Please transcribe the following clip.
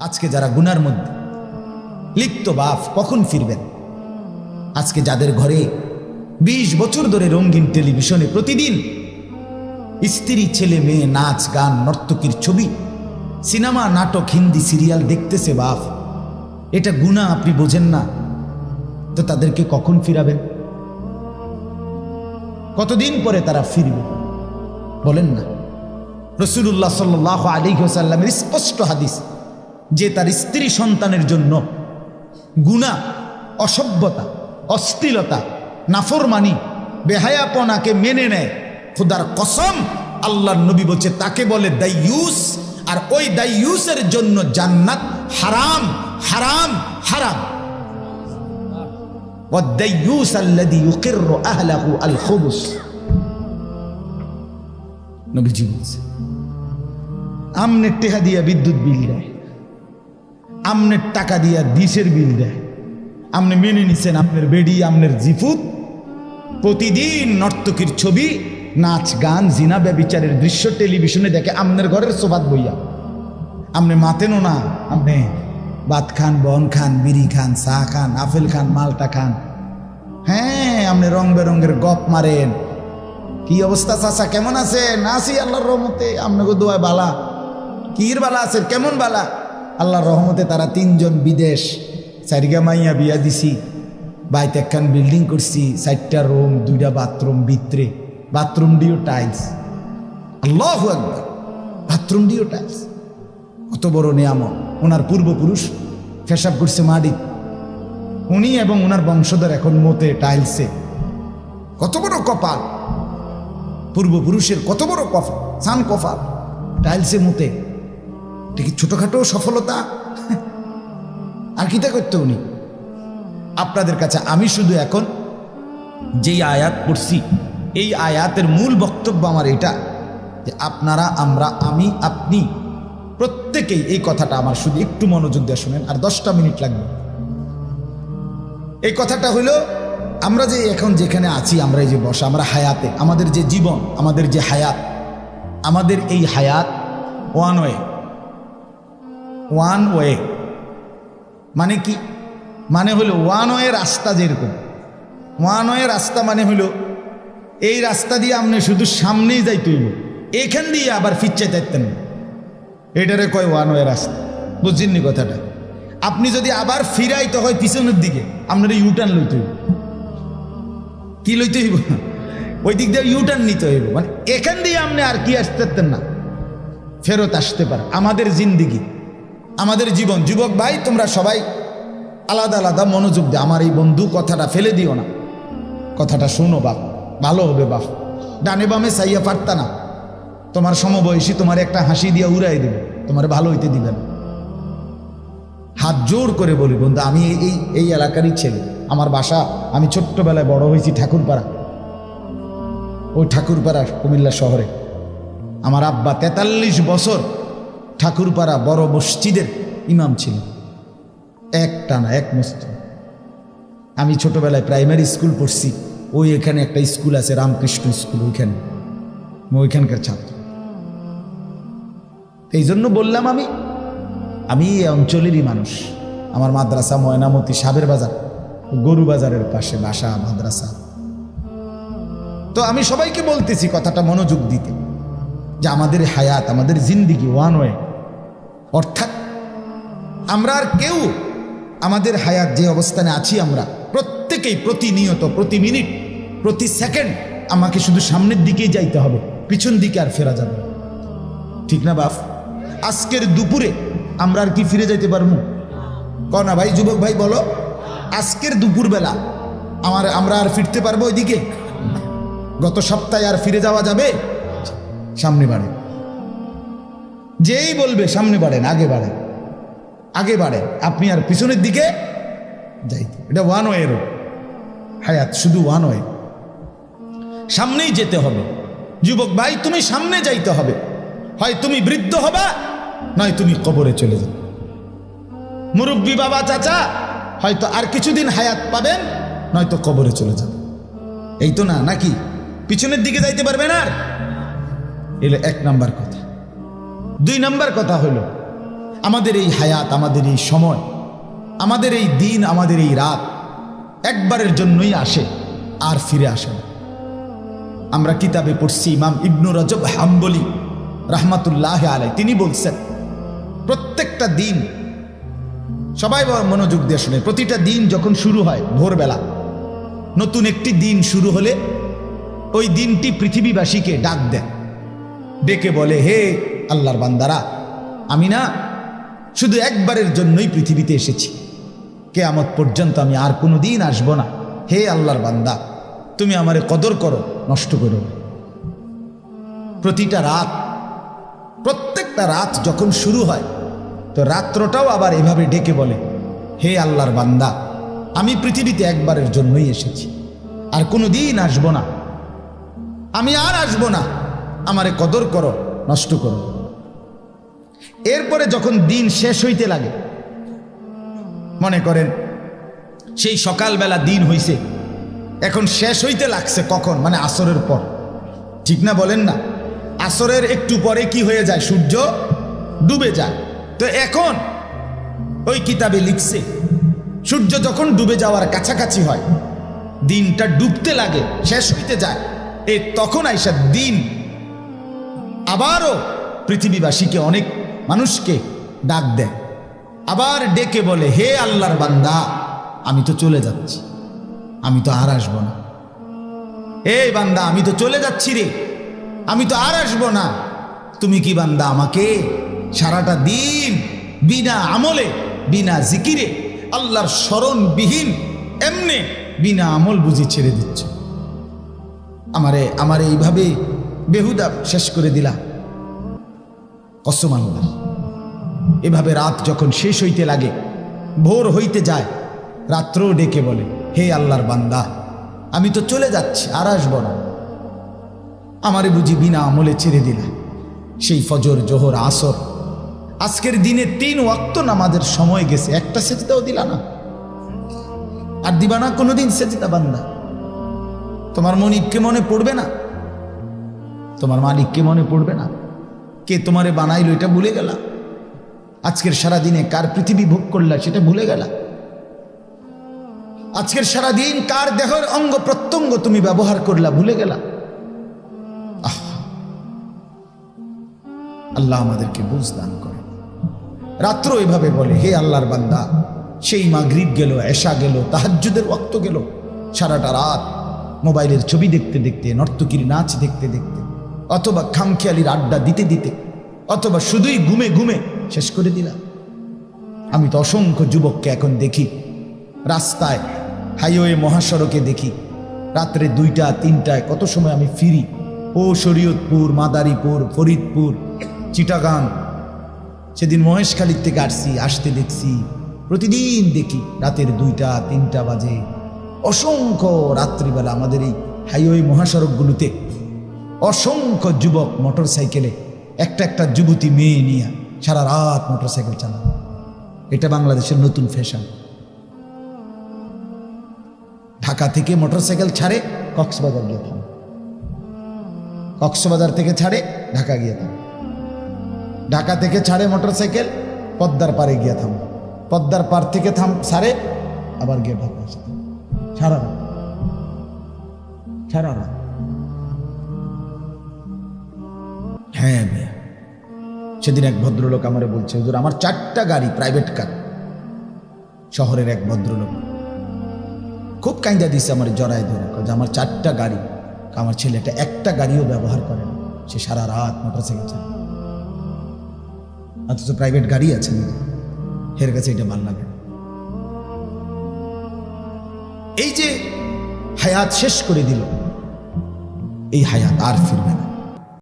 আজকে যারা গুনার মধ্যে লিপ্ত বাপ কখন ফিরবেন? আজকে যাদের ঘরে ২০ বছর ধরে রঙিন টেলিভিশনে প্রতিদিন স্ত্রী, ছেলে, মেয়ে, নাচ, গান, নর্তকীর ছবি, সিনেমা, নাটক, হিন্দি সিরিয়াল দেখতেছে বাপ, এটা গুণা আপনি বোঝেন না। তো তাদেরকে কখন ফিরাবেন? কতদিন পরে তারা ফিরবে? বলেন না। রসুল্লাহ সাল্লাহ আলী সাল্লামের স্পষ্ট হাদিস। যে তার স্ত্রী সন্তানের জন্য গুণা অসভ্যতা অশ্লীলতা নাফরমানি বেহায়াপনাকে মেনে নেয় খুদার কসম আল্লাহর নবী বলছে তাকে বলে দাইয়ুস আর ওই দাইয়ুসের জন্য জান্নাত হারাম হারাম হারাম والديوس الذي يقر أهله الخبث নবীজি বলছে আমনের টেহা দিয়া বিদ্যুৎ বিল দেয় আমনের টাকা দিয়া ডিশের বিল দেয়। আপনি মেনে নিছেন আপনার বেডি আপনার জিফুত। প্রতিদিন নর্তকীর ছবি, নাচ, গান, জিনা, ব্যবিচারের দৃশ্য টেলিভিশনে দেখে আমনের ঘরের সোবাদ বইয়া। আপনি মাতেনও না। আপনি ভাত খান, বন খান, বিড়ি খান, চা খান, আপেল খান, মালটা খান। হ্যাঁ আপনি রং বেরঙ্গের গপ মারেন। কি অবস্থা চাচা, কেমন আছে আছেন? আসি আল্লাহর রহমতে। আপনাকে দোয়া বালা। কির বালা আছেন? কেমন বালা? আল্লাহর রহমতে তারা তিনজন বিদেশ চারিগা মাইয়া বিয়া দিছি। বাইতে একখান বিল্ডিং করছি, চারটা রুম, দুইটা বাথরুম ভিতরে। Bathroom deo tiles. আল্লাহ একবার বাথরুম দিও টাইলস। কত বড় নিয়ামত। ওনার পূর্বপুরুষ ফেসাব করছে মাটি উনি এবং ওনার বংশধর এখন মতে টাইলসে। কত বড় কপাল। পূর্বপুরুষের কত বড় কফা সান কফা টাইলসে মতে। এটা কি ছোটোখাটো সফলতা? আর কিতা করতে উনি? আপনাদের কাছে আমি শুধু এখন যেই আয়াত পড়ছি, এই আয়াতের মূল বক্তব্য আমার এটা যে আপনারা, আমরা, আমি, আপনি প্রত্যেকেই এই কথাটা আমার শুধু একটু মনোযোগ দিয়ে শুনেন, আর দশটা মিনিট লাগবে। এই কথাটা হইল, আমরা যে এখন যেখানে আছি, আমরা এই যে বসা, আমরা হায়াতে, আমাদের যে জীবন, আমাদের যে হায়াত, আমাদের এই হায়াত ওয়ান ওয়ে। ওয়ান ওয়ে মানে কি? মানে হলো ওয়ান ওয়ে রাস্তা যেরকম। ওয়ান ওয়ে রাস্তা মানে হলো এই রাস্তা দিয়ে আপনি শুধু সামনেই যাইতে হইব। এখান দিয়ে আবার ফিরচাই চাইতেন এটারে কয় ওয়ান ওয়ে রাস্তা। বুঝছেননি কথাটা? আপনি যদি আবার ফিরাইতে হয় পিছনের দিকে, আপনার ইউটার্ন লইতে হইব। কি লইতে হইব? ওই দিক দিয়ে ইউটার্ন নিতে হইব। মানে এখান দিয়ে আপনি আর কি আসতে না? ফেরত আসতে পারে আমাদের জিন্দিগি। আমাদের জীবন। যুবক ভাই, তোমরা সবাই আলাদা আলাদা মনোযোগ দে আমার এই বন্ধু কথাটা ফেলে দিও না। কথাটা শোনো বাপ, ভালো হবে বাপ। ডানে বামে চাইয়া পারতা না। তোমার সমবয়সী তোমার একটা হাসি দিয়ে উড়াই দেবে, তোমার ভালো হইতে দিবে না। হাত জোর করে বলি, বন্ধু, আমি এই- এই এই এলাকারই ছেলে। আমার বাসা, আমি ছোট্টবেলায় বড় হয়েছি ঠাকুরপাড়া। ওই ঠাকুরপাড়া কুমিল্লা শহরে। আমার আব্বা তেতাল্লিশ বছর ঠাকুরপাড়া বড় মসজিদের ইমাম ছিল। এক টানা এক মসজিদ। আমি ছোটবেলায় প্রাইমারি স্কুল পড়ছি। ওই এখানে একটা স্কুল আছে, রামকৃষ্ণ স্কুল, ওইখানে। ওইখানকার ছাত্র। এই জন্য বললাম আমি আমি এই অঞ্চলেরই মানুষ। আমার মাদ্রাসা ময়নামতি সাবের বাজার, গরু বাজারের পাশে বাসা, মাদ্রাসা। তো আমি সবাইকে বলতেছি কথাটা মনোযোগ দিতে, যে আমাদের হায়াত, আমাদের জিন্দিগি ওয়ান ওয়ে অর্থাৎ আমরা আর কেউ আমাদের হায়াত যে অবস্থানে আছি আমরা, প্রত্যেকেই প্রতিনিয়ত, প্রতি মিনিট, প্রতি সেকেন্ড আমাকে শুধু সামনের দিকেই যাইতে হবে, পিছন দিকে আর ফেরা যাবে। ঠিক না বাপ? আজকের দুপুরে আমরা আর কি ফিরে যাইতে পারব? কনা ভাই, যুবক ভাই, বলো। আজকের দুপুরবেলা আমার, আমরা আর ফিরতে পারব ওইদিকে? গত সপ্তাহে আর ফিরে যাওয়া যাবে? সামনে বাড়ে যেই বলবে, সামনে বাড়েন, আগে বাড়েন। আগে বাড়েন। আপনি আর পিছনের দিকে যাইতে। এটা ওয়ান ওয়ে রোড হায়াত, শুধু ওয়ান ওয়ে সামনেই যেতে হবে। যুবক ভাই, তুমি সামনে যাইতে হবে। হয় তুমি বৃদ্ধ হবা, নয় তুমি কবরে চলে যাবে মুরব্বী বাবা, চাচা, হয়তো আর কিছুদিন হায়াত পাবেন, নয়তো কবরে চলে যাবে এই তো না, নাকি? পিছনের দিকে যাইতে পারবেন আর? এলো এক নাম্বার কথা। দুই নম্বর কথা হলো, আমাদের এই হায়াত, আমাদের এই সময়, আমাদের এই দিন, আমাদের এই রাত একবারের জন্যই আসে, আর ফিরে আসে না। আমরা কিতাবে পড়ছি, ইমাম ইবনু রজব হাম্বলি রাহমাতুল্লাহ আলাই তিনি বলছেন, প্রত্যেকটা দিন, সবাই মনোযোগ দিয়ে শুনে, প্রতিটা দিন যখন শুরু হয় ভোরবেলা, নতুন একটি দিন শুরু হলে ওই দিনটি পৃথিবীবাসীকে ডাক দেয়। ডেকে বলে, হে আল্লাহর বান্দারা। আমি না, শুধু একবারের জন্যই পৃথিবীতে এসেছি। কেয়ামত পর্যন্ত আমি আর কোনো দিন আসব না। হে আল্লাহর বান্দা, তুমি আমারে কদর করো, নষ্ট করো প্রতিটা রাত, প্রত্যেকটা রাত যখন শুরু হয়, তো রাত্রটাও আবার এভাবে ডেকে বলে, হে আল্লাহর বান্দা, আমি পৃথিবীতে একবারের জন্যই এসেছি। আর কোনো দিন আসব না। আমি আর আসব না। আমারে কদর করো, নষ্ট করো এরপরে যখন দিন শেষ হইতে লাগে, মনে করেন, সেই সকালবেলা দিন হইছে, এখন শেষ হইতে লাগছে কখন? মানে আসরের পর। ঠিক না বলেন না? আসরের একটু পরে কি হয়ে যায়? সূর্য ডুবে যায়। তো এখন ওই কিতাবে লিখছে, সূর্য যখন ডুবে যাওয়ার কাছাকাছি হয়, দিনটা ডুবতে লাগে, শেষ হইতে যায় এই তখন আইসা দিন আবারও পৃথিবীবাসীকে অনেক মানুষকে ডাক দেয়। আবার ডেকে বলে, হে আল্লাহর বান্দা, আমি তো চলে যাচ্ছি। আমি তো আর আসব না। এই বান্দা, আমি তো চলে যাচ্ছি রে। আমি তো আর আসব না। তুমি কি বান্দা আমাকে সারাটা দিন বিনা আমলে, বিনা জিকিরে, আল্লাহর স্মরণবিহীন এমনে বিনা আমল বুঝি ছেড়ে দিচ্ছ? আমারে আমারে এইভাবে বেহুদা শেষ করে দিলা। কসম এভাবে রাত যখন শেষ হইতে লাগে, ভোর হইতে যায়, রাত্রও ডেকে বলে, হে আল্লাহর বান্দা, আমি তো চলে যাচ্ছি, আর আসব না। আমারে বুঝি বিনা আমলে ছেড়ে দিলা। সেই ফজর, জোহর, আসর, আজকের দিনে তিন ওয়াক্ত নামাজের সময় গেছে, একটা সেজদাও দিলা না। আর দিবা না, কোনোদিন সেজদা বান্দা। তোমার মনিককে মনে পড়বে না? তোমার মালিককে মনে পড়বে না? কে তোমারে বানাইলো এটা ভুলে গেলা? আজকের সারা দিনে কার পৃথিবী ভোগ করলা সেটা ভুলে গেলা? আজকের সারা দিন কার দেহের অঙ্গ প্রত্যঙ্গ তুমি ব্যবহার করলা ভুলে গেলা! আল্লাহ আমাদেরকে বুঝ দান করে রাত্র এভাবে বলে, হে আল্লাহর বান্দা, সেই মা মাগরিব গেল, এশা গেল, তাহাজ্জুদের ওয়াক্ত গেল। সারাটা রাত মোবাইলের ছবি দেখতে দেখতে, নর্তকীর নাচ দেখতে দেখতে অথবা খামখেয়ালির আড্ডা দিতে দিতে, অথবা শুধুই ঘুমে ঘুমে শেষ করে দিলাম। আমি তো অসংখ্য যুবককে এখন দেখি, রাস্তায়, হাইওয়ে মহাসড়কে দেখি। রাত্রে দুইটা, তিনটায় কত সময় আমি ফিরি? ও শরীয়তপুর, মাদারীপুর, ফরিদপুর, চিটাগাং। সেদিন মহেশখালীর থেকে আসছি, আসতে দেখছি, প্রতিদিন দেখি রাতের দুইটা, তিনটা বাজে। অসংখ্য রাত্রিবেলা আমাদের এই হাইওয়ে মহাসড়কগুলোতে অসংখ্য যুবক মোটর সাইকেলে একটা একটা যুবতী মেয়ে নিয়ে সারা রাত মোটর সাইকেল চালায়। এটা বাংলাদেশের নতুন ফ্যাশন। ঢাকা থেকে মোটর সাইকেল ছাড়ে কক্সবাজার গিয়ে থাম। কক্সবাজার থেকে ছাড়ে ঢাকা গিয়ে থাম। ঢাকা থেকে ছাড়ে মোটর সাইকেল পদ্মার পারে গিয়ে থাম। পদ্মার পার থেকে থাম ছাড়ে আবার গিয়ে ঢাকা আসে। সারা রাত। সারা রাত। হ্যাঁ মেয়ে সেদিন এক ভদ্রলোক আমারে বলছে, হুজুর, আমার চারটা গাড়ি প্রাইভেট কার শহরের এক ভদ্রলোক খুব কাইন্দা দিছে আমার, জড়ায় ধরে। যে, আমার চারটা গাড়ি, আমার ছেলেটা একটা গাড়িও ব্যবহার করে না। সে সারা রাত মোটর সাইকেল চালায়। অথচ প্রাইভেট গাড়ি আছে এর কাছে এটা ভালো লাগে এই যে হায়াত শেষ করে দিল, এই হায়াত আর ফিরবে না।